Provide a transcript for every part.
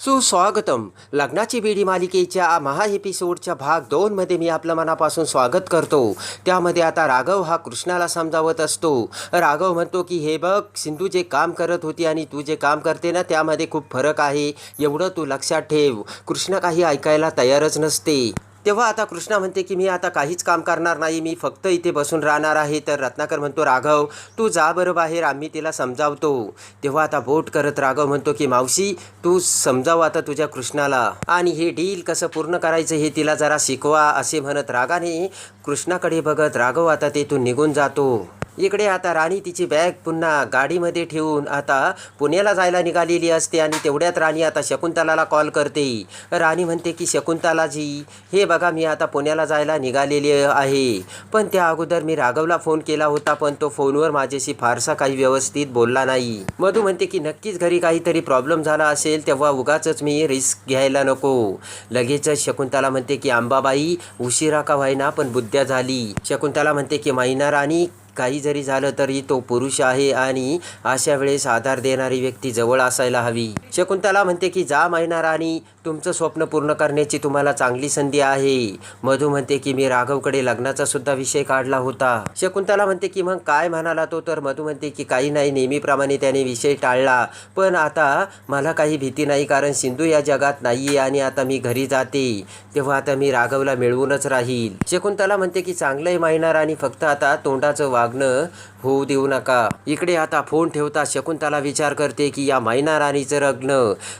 सुस्वागतम. लग्नाची बेडी मालिकेच्या महा एपिसोडच्या भाग दोनमध्ये मी आपलं मनापासून स्वागत करतो. त्यामध्ये आता राघव हा कृष्णाला समजावत असतो. राघव म्हणतो की हे बघ सिंधू जे काम करत होती आणि तू जे काम करते ना त्यामध्ये खूप फरक आहे. एवढं तू लक्षात ठेव. कृष्ण काही ऐकायला तयारच नसते. तेव्हा आता कृष्णा म्हणते की मी आता काहीच काम करणार नाही. मी फक्त इथे बसून राहणार आहे. तर रत्नाकर म्हणतो राघव तू जा बरं बाहेर. आम्ही तिला समजावतो. तेव्हा आता बोट करत राघव म्हणतो की मावशी तू समजाव आता तुझ्या कृष्णाला. आणि हे डील कसं पूर्ण करायचं हे तिला जरा शिकवा. असे म्हणत रागाने कृष्णाकडे बघत राघव आता तेथून निघून जातो. इकडे आता राणी तिची बॅग पुन्हा गाडीमध्ये ठेवून आता पुण्याला जायला निघालेली असते आणि तेवढ्यात राणी आता शकुंतलाला कॉल करते. राणी म्हणते की शकुंतलाजी हे बघा मी आता पुण्याला जायला निघालेली आहे. पण त्या अगोदर मी राघवला फोन केला होता पण तो फोनवर माझ्याशी फारसा काही व्यवस्थित बोलला नाही. मधू म्हणते की नक्कीच घरी काहीतरी प्रॉब्लेम झाला असेल तेव्हा उगाच मी रिस्क घ्यायला नको. लगेचच शकुंतला म्हणते की अंबाबाई उशिरा का व्हायना पण बुद्ध्या झाली. शकुंतला म्हणते की मैना राणी काही जरी झालं तरी तो पुरुष आहे आणि अशा वेळेस आधार देणारी व्यक्ती जवळ असायला हवी. शकुंतला म्हणते की जा मैना राणी तुमचं स्वप्न पूर्ण करण्याची तुम्हाला चांगली संधी आहे. मधू म्हणते की मी राघवकडे लग्नाचा सुद्धा विषय काढला होता. शकुंतला म्हणते की मग काय म्हणाला तो? तर मधू म्हणते की काही नाही नेहमीप्रमाणे त्याने विषय टाळला. पण आता मला काही भीती नाही कारण सिंधू या जगात नाहीये आणि आता मी घरी जाते. तेव्हा आता मी राघवला मिळवूनच राहील. शकुंतला म्हणते की चांगलंही आहे आणि फक्त आता तोंडाचं वागणं होऊ देऊ नका. इकडे आता फोन ठेवता शकुंतला विचार करते की या मैना राणीचं लग्न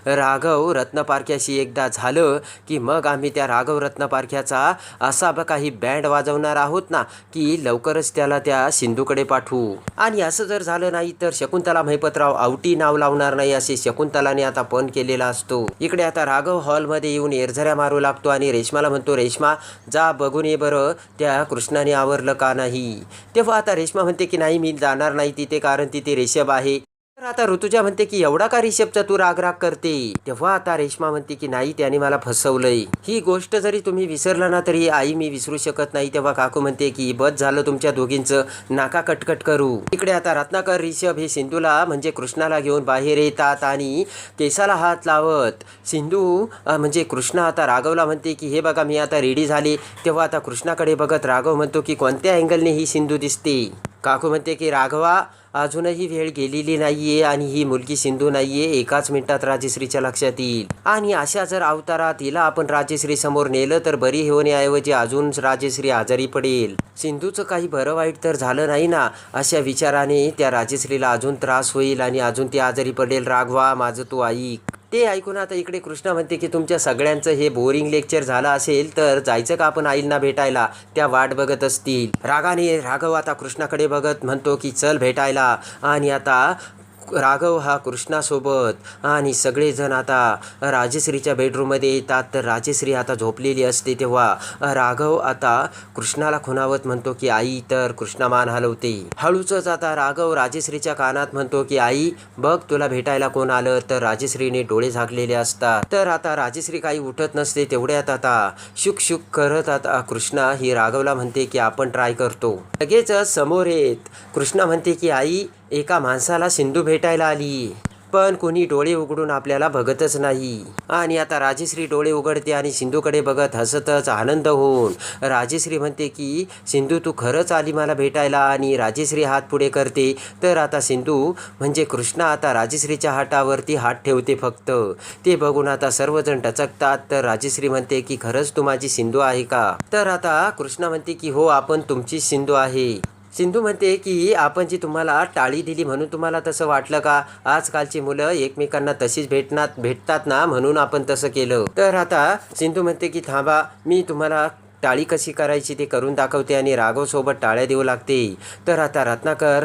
राघव रत्नपारख्याशी एकदा झालं की मग आम्ही त्या राघव रत्नपारख्याचा असा काही बँड वाजवणार आहोत ना की लवकरच त्याला त्या सिंधूकडे पाठवू. आणि असं जर झालं नाही तर शकुंतला महिपतराव आवटी नाव लावणार नाही असे शकुंतलाने आता पण केलेला असतो. इकडे आता राघव हॉलमध्ये येऊन एरझऱ्या मारू लागतो आणि रेश्माला म्हणतो रेश्मा जा बघून ये बरं त्या कृष्णाने आवरलं का नाही? तेव्हा आता रेश्मा म्हणते की नाही मी जाणार नाही तिथे कारण तिथे रेषभ आहे. तर आता ऋतुजा म्हणते की एवढा का रिषभचा तू राग राग करते? तेव्हा आता रेश्मा म्हणते की नाही त्याने मला फसवलंय. ही गोष्ट जरी तुम्ही विसरला ना तरी आई मी विसरू शकत नाही. तेव्हा काकू म्हणते की बस झालं तुमच्या दोघींचं नाका कटकट करू. इकडे आता रत्नाकर रिषभ हे सिंधूला म्हणजे कृष्णाला घेऊन बाहेर येतात आणि केसाला हात लावत. सिंधू म्हणजे कृष्णा आता राघवला म्हणते की हे बघा मी आता रेडी झाले. तेव्हा आता कृष्णाकडे बघत राघव म्हणतो की कोणत्या अँगलने ही सिंधू दिसते? काकू म्हणते की राघवा अजूनही वेळ गेलेली नाहीये आणि ही मुलगी सिंधू नाहीये. एकाच मिनिटात राजश्रीच्या लक्षात येईल. आणि अशा जर अवतारात हिला आपण राजश्री समोर नेलं तर बरी होण्याऐवजी अजून राजश्री आजारी पडेल. सिंधूचं काही बरं वाईट तर झालं नाही ना? अशा विचाराने त्या राजश्रीला अजून त्रास होईल आणि अजून ती आजारी पडेल. राघवा माझं तू ऐक. ते ऐकून आता इकडे कृष्णा म्हणते की तुमच्या सगळ्यांचं हे बोरिंग लेक्चर झालं असेल तर जायचं का आपण आईंना भेटायला? त्या वाट बघत असतील. रागाने राघव आता कृष्णाकडे बघत म्हणतो की चल भेटायला. आणि आता राघव हा कृष्णासोबत. आणि सगळेजण आता राजश्रीच्या बेडरूममध्ये येतात. तर राजश्री आता झोपलेली असते तेव्हा राघव आता कृष्णाला खुणावत म्हणतो की आई तर कृष्णा मान हलवते. हळूच आता राघव राजश्रीच्या कानात म्हणतो की आई बघ तुला भेटायला कोण आलं? तर राजश्रीने डोळे झाकलेले असतात. तर आता राजश्री काही उठत नसते. तेवढ्यात आता शुक शुक करत आता कृष्णा ही राघवला म्हणते की आपण ट्राय करतो. लगेच समोर येत. कृष्णा म्हणते की आई एका माणसाला सिंधू भेटायला आली. पण कोणी डोळे उघडून आपल्याला बघतच नाही. आणि आता राजेश्री डोळे उघडते आणि सिंधूकडे बघत हसतच आनंद होऊन राजेश्री म्हणते की सिंधू तू खरंच आली मला भेटायला आणि राजेश्री हात पुढे करते. तर आता सिंधू म्हणजे कृष्णा आता राजेश्रीच्या हातावरती हात ठेवते फक्त. ते बघून आता सर्वजण टचकतात. तर राजेश्री म्हणते की खरंच तू माझी सिंधू आहे का? तर आता कृष्णा म्हणते की हो आपण तुमचीच सिंधू आहे. सिंधू म्हणते की आपण जी तुम्हाला टाळी दिली म्हणून तुम्हाला तसं वाटलं का? आजकालची मुलं एकमेकांना तशीच भेटणार भेटतात ना म्हणून आपण तसं केलं. तर आता सिंधू म्हणते की थांबा मी तुम्हाला टाळी कशी करायची ते करून दाखवते आणि राघवसोबत टाळ्या देऊ लागते. तर आता रत्नाकर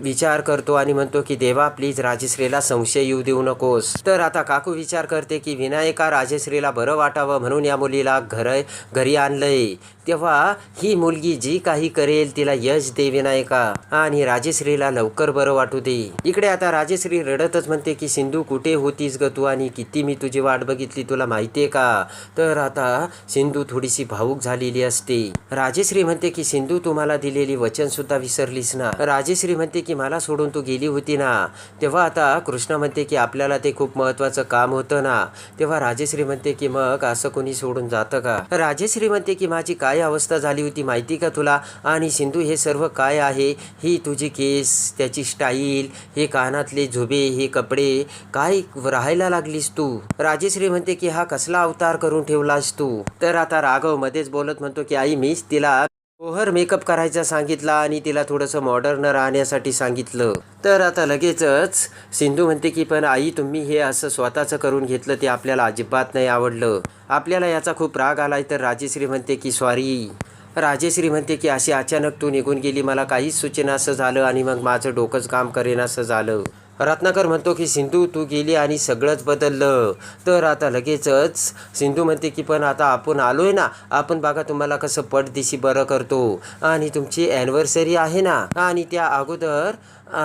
विचार करतो आणि म्हणतो की देवा प्लीज राजश्रीला संशय येऊ देऊ नकोस. तर आता काकू विचार करते की विनायका राजश्रीला बरं वाटावं म्हणून या मुलीला घर घरी आणलंय. तेव्हा ही मुलगी जी काही करेल तिला यश देवे नाही का? आणि राजेश्रीला लवकर बरं वाटू दे. इकडे आता राजेश्री रडतच म्हणते की सिंधू कुठे होतीस ग तू आणि किती मी तुझी वाट बघितली तुला माहितीये का? तर आता सिंधू थोडीशी भावूक झालेली असते. राजेश्री म्हणते की सिंधू तुम्हाला दिलेली वचन सुद्धा विसरलीस ना? राजेश्री म्हणते की मला सोडून तू गेली होती ना? तेव्हा आता कृष्णा म्हणते की आपल्याला ते खूप महत्वाचं काम होतं ना? तेव्हा राजेश्री म्हणते की मग असं कोणी सोडून जातं का? राजेश्री म्हणते की माझी काय काय अवस्था झाली होती माहिती का तुला? आणि सिंधू हे सर्व काय आहे? ही तुझी केस त्याची स्टाईल हे कानातले झोबे हे कपडे काय राहायला लागलीस तू? राजेश्री म्हणते की हा कसला अवतार करून ठेवलास तू? तर आता राघव मध्येच बोलत म्हणतो की आई मीच तिला ओहर मेकअप करायचा सांगितला आणि तिला थोडंसं मॉडर्न राहण्यासाठी सांगितलं. तर आता लगेचच सिंधू म्हणते की पण आई तुम्ही हे असं स्वतःचं करून घेतलं ते आपल्याला अजिबात नाही आवडलं. आपल्याला याचा खूप राग आलाय. तर राजेश्री म्हणते की सॉरी. राजेश्री म्हणते की अशी अचानक तू निघून गेली मला काहीच सूचना असं झालं आणि मग माझं डोकंच काम करेन असं झालं. रत्नाकर म्हणतो की सिंधू तू गेली आणि सगळंच बदललं. तर आता लगेचच सिंधू म्हणते की पण आता आपण आलो आहे ना आपण बघा तुम्हाला कसं पटदिशी बरं करतो. आणि तुमची ॲनिव्हर्सरी आहे ना आणि त्या अगोदर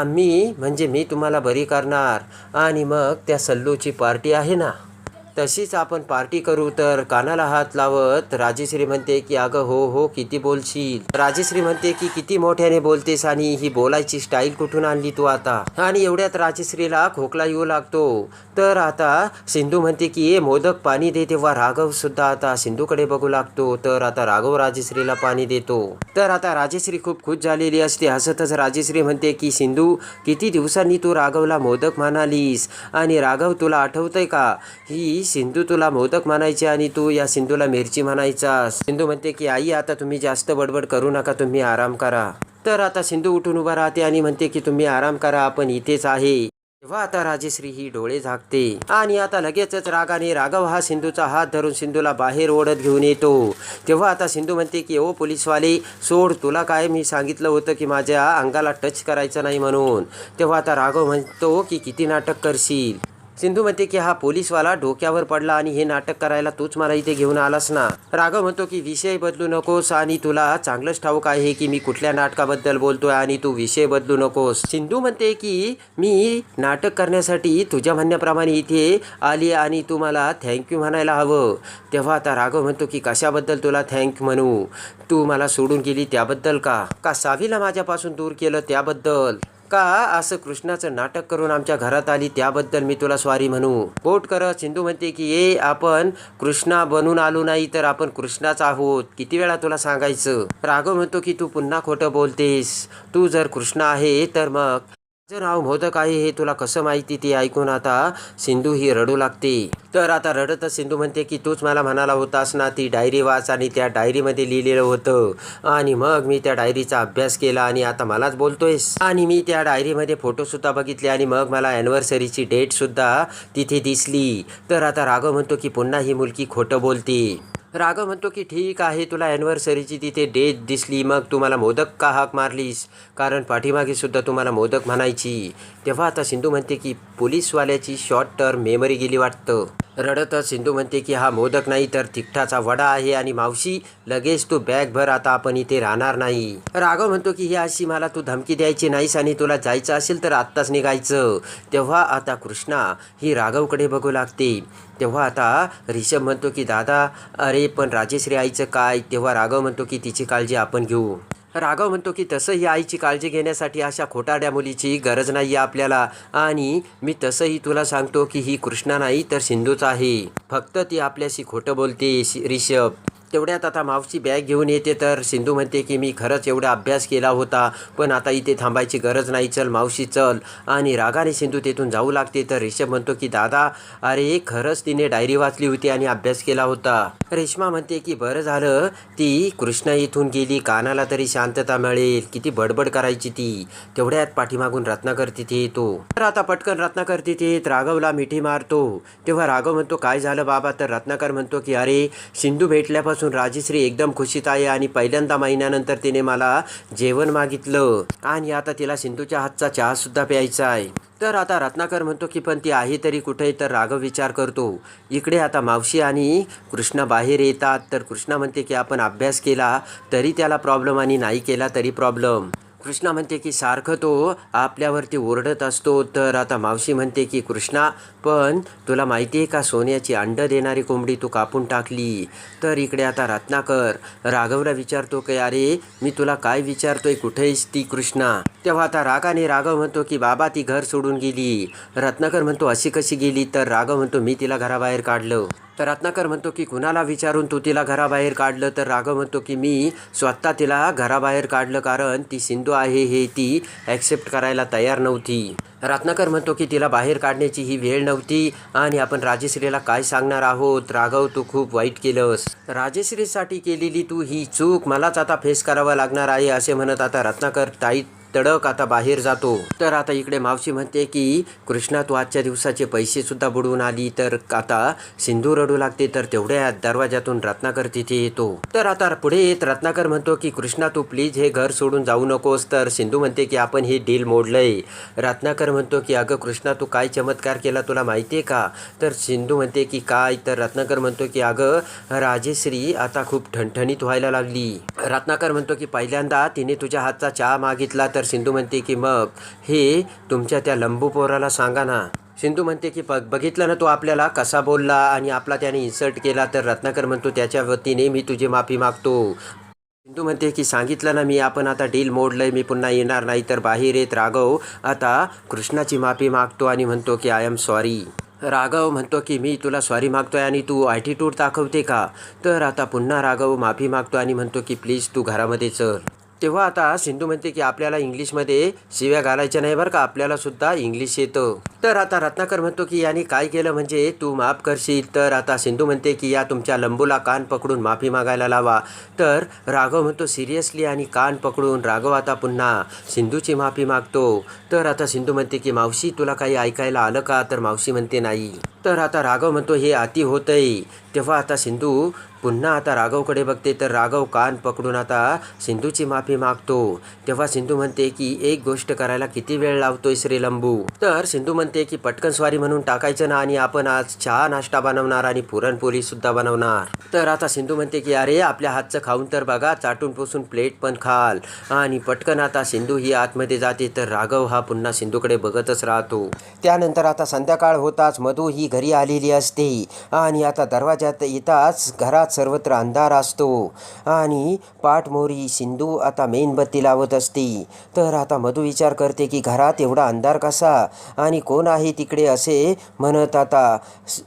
मी म्हणजे मी तुम्हाला बरी करणार. आणि मग त्या सल्लूची पार्टी आहे ना. तशीच आपण पार्टी करू तर कानाला हात लावत राजेश्री म्हणते की अगं हो हो किती बोलशील? राजेश्री म्हणते की किती मोठ्याने बोलतेस आणि ही बोलायची स्टाईल कुठून आणली तू आता? आणि एवढ्यात राजेश्रीला खोकला येऊ लागतो. तर आता सिंधू म्हणते की ए मोदक पाणी दे तेव्हा राघव सुद्धा आता सिंधूकडे बघू लागतो. तर आता राघव राजेश्रीला पाणी देतो. तर आता राजेश्री खूप खुश झालेली असते. हसतच राजेश्री म्हणते की सिंधू किती दिवसांनी तू राघवला मोदक म्हणालीस आणि राघव तुला आठवतंय का? ही सिंधू तुला मोदक म्हणायची आणि तू या सिंधूला मिरची म्हणायचा. सिंधू म्हणते की आई आता तुम्ही जास्त बडबड करू नका तुम्ही आराम करा. तर आता सिंधू उठून उभा राहते आणि म्हणते की तुम्ही आराम करा आपण इथेच आहे. तेव्हा आता राजेश्री ही डोळे झाकते आणि आता लगेचच रागाने राघव हा सिंधूचा हात धरून सिंधूला बाहेर ओढत घेऊन येतो. तेव्हा आता सिंधू म्हणते की ओ पोलीसवाले सोड तुला काय मी सांगितलं होतं की माझ्या अंगाला टच करायचं नाही म्हणून. तेव्हा आता राघव म्हणतो की किती नाटक करशील? सिंधू म्हणते की हा पोलीसवाला डोक्यावर पडला आणि हे नाटक करायला तूच मला इथे घेऊन आलास ना. राघव म्हणतो की विषय बदलू नकोस आणि तुला चांगलंच ठाऊक आहे की मी कुठल्या नाटकाबद्दल बोलतोय आणि तू विषय बदलू नकोस. सिंधू म्हणते की मी नाटक करण्यासाठी तुझ्या म्हणण्याप्रमाणे इथे आली आणि तू मला थँक्यू म्हणायला हवं. तेव्हा आता राघव म्हणतो की कशाबद्दल तुला थँक म्हणू? तू मला सोडून गेली त्याबद्दल का? का सावीला माझ्यापासून दूर केलं त्याबद्दल? का असं कृष्णाचं नाटक करून आमच्या घरात आली त्याबद्दल मी तुला स्वारी म्हणू. पोट करत सिंधू म्हणते की ये आपण कृष्णा बनून आलो नाही तर आपण कृष्णाच आहोत. किती वेळा तुला सांगायचं? राघव म्हणतो की तू पुन्हा खोटं बोलतेस. तू जर कृष्ण आहे तर मग माझं नाव मोदक आहे हे तुला कसं माहिती ते ऐकून आता सिंधू ही रडू लागते. तर आता रडतच सिंधू म्हणते की तूच मला म्हणाला होतास ना ती डायरी वाच आणि त्या डायरीमध्ये लिहिलेलं होतं. आणि मग मी त्या डायरीचा अभ्यास केला आणि आता मलाच बोलतोयस. आणि मी त्या डायरीमध्ये फोटोसुद्धा बघितले आणि मग मला ॲनिव्हर्सरीची डेटसुद्धा तिथे दिसली. तर आता राघव म्हणतो की पुन्हा ही मुलगी खोटं बोलते. राघव म्हणतो की ठीक आहे तुला ॲनिव्हर्सरीची तिथे डेट दिसली मग तुम्हाला मोदक का हाक मारलीस? कारण पाठीमागे सुद्धा तुम्हाला मोदक म्हणायची. तेव्हा आता सिंधू म्हणते की पोलीसवाल्याची शॉर्ट टर्म मेमरी गेली वाटतं. रडतच सिंधू म्हणते की हा मोदक नाही तर तिखटाचा वडा आहे आणि मावशी लगेच तू बॅग भर आता आपण इथे राहणार नाही. राघव म्हणतो की ही अशी मला तू धमकी द्यायची नाहीस आणि तुला जायचं असेल तर आत्ताच निघायचं. तेव्हा आता कृष्णा ही राघवकडे बघू लागते. तेव्हा आता रिषभ म्हणतो की दादा अरे पण राजेश्री आईचं काय? तेव्हा राघव म्हणतो की तिची काळजी आपण घेऊ. राघव म्हणतो की तसंही आईची काळजी घेण्यासाठी अशा खोटाड्या मुलीची गरज नाही आहे आपल्याला. आणि मी तसंही तुला सांगतो की ही कृष्णा नाही तर सिंधूच आहे. फक्त ती आपल्याशी खोटं बोलते ऋषभ. रिषभ तेवढ्यात आता मावशी बॅग घेऊन येते. तर सिंधू म्हणते की मी खरंच एवढा अभ्यास केला होता पण आता इथे थांबायची गरज नाही. चल मावशी चल. आणि रागाने सिंधू तेथून जाऊ लागते. तर रिषभ म्हणतो की दादा अरे खरंच तिने डायरी वाचली होती आणि अभ्यास केला होता. रेश्मा म्हणते की बरं झालं. ती कृष्णा इथून गेली. कानाला तरी शांतता मिळेल. किती बडबड करायची ती. तेवढ्यात पाठीमागून रत्नाकर तिथे येतो. तर आता पटकन रत्नाकर तिथे येत राघवला मिठी मारतो. तेव्हा राघव म्हणतो काय झालं बाबा? तर रत्नाकर म्हणतो की अरे सिंधू भेटल्यापासून तेव्हापासून राजश्री एकदम खुशीत आहे आणि पहिल्यांदा महिन्यानंतर तिने मला जेवण मागितलं. आणि आता तिला सिंधूच्या हातचा चहासुद्धा प्यायचा आहे. तर आता रत्नाकर म्हणतो की पण ती आहे तरी कुठे तर राघव विचार करतो. इकडे आता मावशी आणि कृष्णा बाहेर येतात. तर कृष्णा म्हणते की आपण अभ्यास केला तरी त्याला प्रॉब्लेम आणि नाही केला तरी प्रॉब्लेम कृष्णा म्हणते की सारखं तो आपल्यावरती ओरडत असतो. तर आता मावशी म्हणते की कृष्णा पण तुला माहिती आहे का सोन्याची अंड देणारी कोंबडी तू कापून टाकली? तर इकडे आता रत्नाकर राघवला विचारतो की अरे मी तुला काय विचारतोय? कुठेच ती कृष्णा? तेव्हा आता रागाने राघव म्हणतो की बाबा ती घर सोडून गेली. रत्नाकर म्हणतो अशी कशी गेली? तर राघव म्हणतो मी तिला घराबाहेर काढलं. तर रत्नाकर म्हणतो की कुणाला विचारून तू तिला घराबाहेर काढलं तर? राघव म्हणतो की मी स्वतः तिला घराबाहेर काढलं कारण ती सिंधू आहे हे ती ॲक्सेप्ट करायला तयार नव्हती. रत्नाकर म्हणतो की तिला बाहेर काढण्याची ही वेळ नव्हती आणि आपण राजेश्रीला काय सांगणार आहोत? राघव तू खूप वाईट केलंस. राजेश्रीसाठी केलेली तू ही चूक मलाच आता फेस करावा लागणार आहे असे म्हणत आता रत्नाकर ताईत तडक आता बाहेर जातो. तर आता इकडे मावशी म्हणते की कृष्णा तू आजच्या दिवसाचे पैसे सुद्धा बुडवून आली तर आता सिंधू रडू लागते तर तेवढ्या दरवाजातून रत्नाकर तिथे येतो. तर आता पुढे येत रत्नाकर म्हणतो की कृष्णा तू प्लीज हे घर सोडून जाऊ नकोस. तर सिंधू म्हणते की आपण हे डील मोडलंय. रत्नाकर म्हणतो की अगं कृष्णा तू काय चमत्कार केला तुला माहिती आहे का? तर सिंधू म्हणते की काय? तर रत्नाकर म्हणतो की अगं राजेश्री आता खूप ठणठणीत व्हायला लागली. रत्नाकर म्हणतो की पहिल्यांदा तिने तुझ्या हातचा चहा मागितला तर तर सिंधू म्हणते की मग हे तुमच्या त्या लंबू पोराला सांगा ना. सिंधू म्हणते की बघ बघितलं ना तो आपल्याला कसा बोलला आणि आपला त्याने इन्सल्ट केला तर रत्नाकर म्हणतो त्याच्या वतीने मी तुझी माफी मागतो. सिंधू म्हणते की सांगितलं ना मी आपण आता डील मोडलंय मी पुन्हा येणार नाही तर बाहेर येत राघव आता कृष्णाची माफी मागतो आणि म्हणतो की आय एम सॉरी राघव म्हणतो की मी तुला सॉरी मागतोय आणि तू ॲटिट्यूड दाखवते का? तर आता पुन्हा राघव माफी मागतो आणि म्हणतो की प्लीज तू घरामध्ये चल. तेव्हा आता सिंधू म्हणते की आपल्याला इंग्लिशमध्ये शिव्या घालायच्या नाही बरं का आपल्याला सुद्धा इंग्लिश येतं. तर आता रत्नाकर म्हणतो की याने काय केलं म्हणजे तू माफ करशील तर आता सिंधू म्हणते की या तुमच्या लंबूला कान पकडून माफी मागायला लावा. तर राघव म्हणतो सिरियसली आणि कान पकडून राघव आता पुन्हा सिंधूची माफी मागतो. तर आता सिंधू म्हणते की मावशी तुला काही ऐकायला आलं का? तर मावशी म्हणते नाही. तर आता राघव म्हणतो हे आती होतंय. तेव्हा आता सिंधू पुन्हा आता राघवकडे बघते. तर राघव कान पकडून आता सिंधूची माफी मागतो. तेव्हा सिंधू म्हणते की एक गोष्ट करायला किती वेळ लावतोय श्रीलंबू तर सिंधू म्हणते की पटकन स्वारी म्हणून टाकायचं ना आणि आपण आज चहा नाश्ता बनवणार आणि पुरणपोळी सुद्धा बनवणार. तर आता सिंधू म्हणते की अरे आपल्या हातचं खाऊन तर बघा चाटून पुसून प्लेट पण खाल. आणि पटकन आता सिंधू ही आतमध्ये जाते. तर राघव हा पुन्हा सिंधूकडे बघतच राहतो. त्यानंतर आता संध्याकाळ होताच मधू ही घरी आलेली असते. आणि आता दरवाजात येताच घरात सर्वत्र अंधार असतो. आणि पाठमोरी सिंधू आता मेणबत्ती लावत असते. तर आता मधू विचार करते की घरात एवढा अंधार कसा? आणि कोण आहे तिकडे असे म्हणत आता?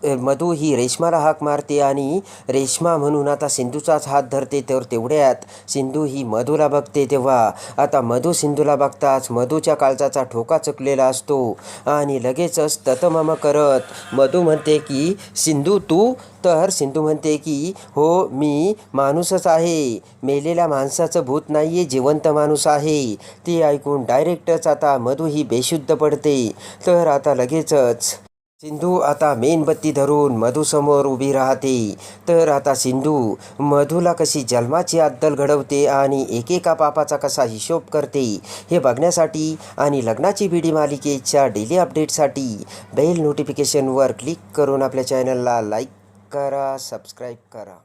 मधू ही रेशमाला हाक मारते आणि रेशमा म्हणून आता सिंधूचाच हात धरते. तर तेवढ्यात सिंधू ही मधूला बघते तेव्हा. आता मधू सिंधूला बघताच मधूच्या काळजाचा ठोका चुकलेला असतो. आणि लगेचच ततमम करत मधू म्हणते की सिंधू तू तर सिंधू म्हणते की हो मी माणूसच आहे. मेलेल्या माणसाचं भूत नाही आहे जिवंत माणूस आहे. ते ऐकून डायरेक्टच आता मधू ही बेशुद्ध पडते. तर आता लगेचच सिंधू आता मेणबत्ती धरून मधूसमोर उभी राहते. तर आता सिंधू मधूला कशी जन्माची अद्दल घडवते आणि एकेका पापाचा कसा हिशोब करते हे बघण्यासाठी आणि लग्नाची बीडी मालिकेच्या डेली अपडेटसाठी बेल नोटिफिकेशनवर क्लिक करून आपल्या चॅनलला लाईक करा सबस्क्राईब करा.